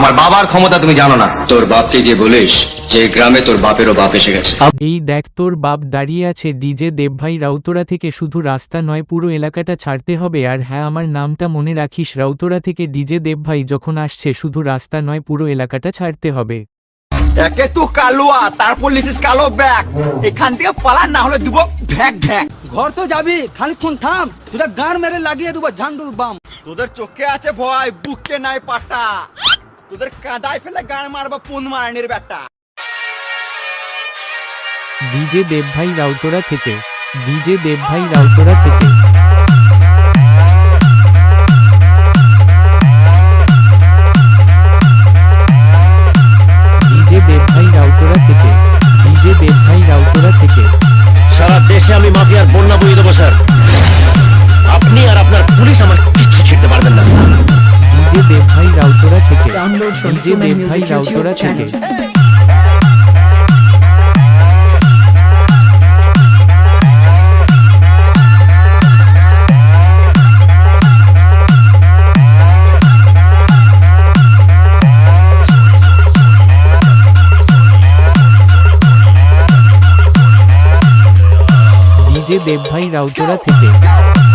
আমার বাবার ক্ষমতা তুমি জানো না। তোর বাপকে গিয়ে বলিস যে গ্রামে তোর বাপেরও বাপ এসে গেছে। এই দেখ তোর বাপ দাঁড়িয়ে আছে ডিজে দেবভাই রাউতরা থেকে শুধু রাস্তা নয় পুরো এলাকাটা ছাড়তে হবে। আর হ্যাঁ আমার নামটা মনে রাখিস রাউতরা থেকে ডিজে দেবভাই যখন আসছে শুধু রাস্তা নয় পুরো এলাকাটা ছাড়তে হবে। একে তো কালুয়া তারপর লিসিস কালো ব্যাগ। এখান থেকে পালা না হলে দিব ঢ্যাক ঢ্যাক। ঘর তো যাবি খানিক্ষণ থাম তুই গান মেরে লাগিয়ে দেবো ঝান্ডুর বাম। তোদের চোখে আছে ভয় বুকে নাই পাটা। তোদের কাদায় ফেলে গান মারবো পুন মারনির বেটা ডিজে দেবভাই রাউতরা থেকে, ডিজে দেবভাই রাউতরা থেকে। Download from DJ Suman Debbhai Music Rautara YouTube থেকে channel. ডিজে দেবভাই রাউতরা থেকে ডিজে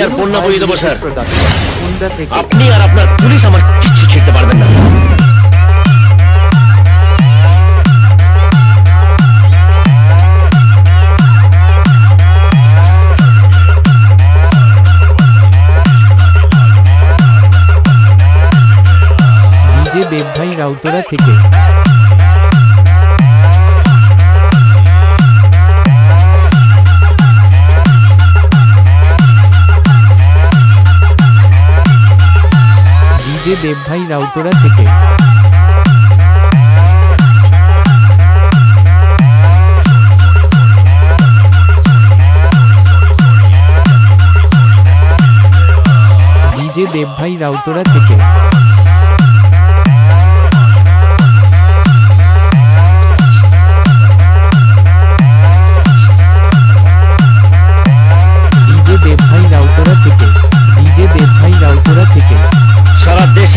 মাফিয়ার বন্যা বইয়ে দেবো, স্যার। আপনি আর আপনার পুলিশ আমার কিচ্ছু ছিড়তে পারবেন না। দেবভাই রাউতরা থেকে ডিজে দেবভাই রাউতরা থেকে। ডিজে দেবভাই রাউতরা থেকে।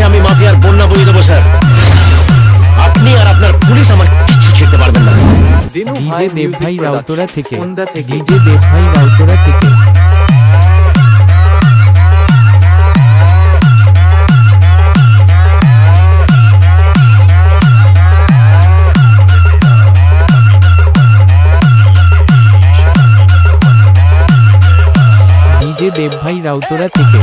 আমি মাফিয়ার বন্যা বইয়ে দেবো স্যার। আপনি আর আপনার পুলিশ আমার কিচ্ছু ছিড়তে পারবেন না। ডিজে দেবভাই রাউতরা থেকে। ডিজে দেবভাই রাউতরা থেকে। ডিজে দেবভাই রাউতরা থেকে।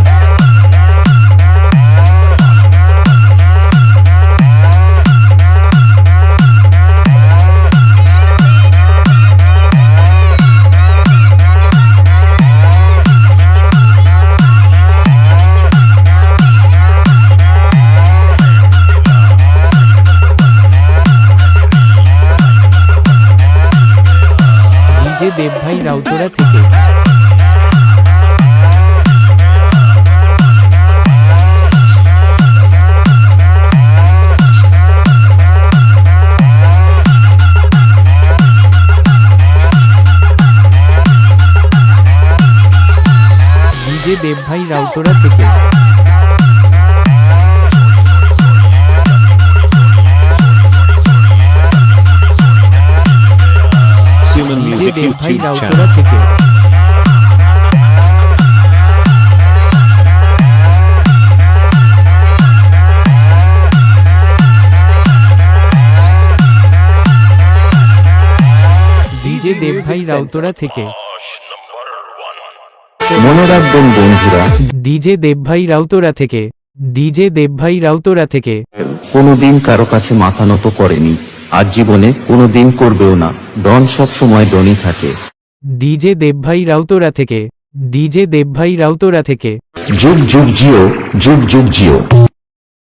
ডিজে দেবভাই রাউতরা থেকে। দেবভাই রাউতরা থেকে। ডিজে দেবভাই রাউতরা থেকে? ডিজে দেবভাই রাউতরা থেকে। মনে রাখবেন বন্ধুরা ডিজে দেবভাই রাউতরা থেকে। ডিজে দেবভাই রাউতরা থেকে। কোনোদিন কারও কাছে মাথা নত করেনি। আজ জীবনে কোনো দিন করবেও না। ডন সব সময় ডনই থাকে। ডিজে দেবভাই রাউতরা থেকে। ডিজে দেবভাই রাউতরা থেকে। যুগ যুগ জিও। যুগ যুগ জিও।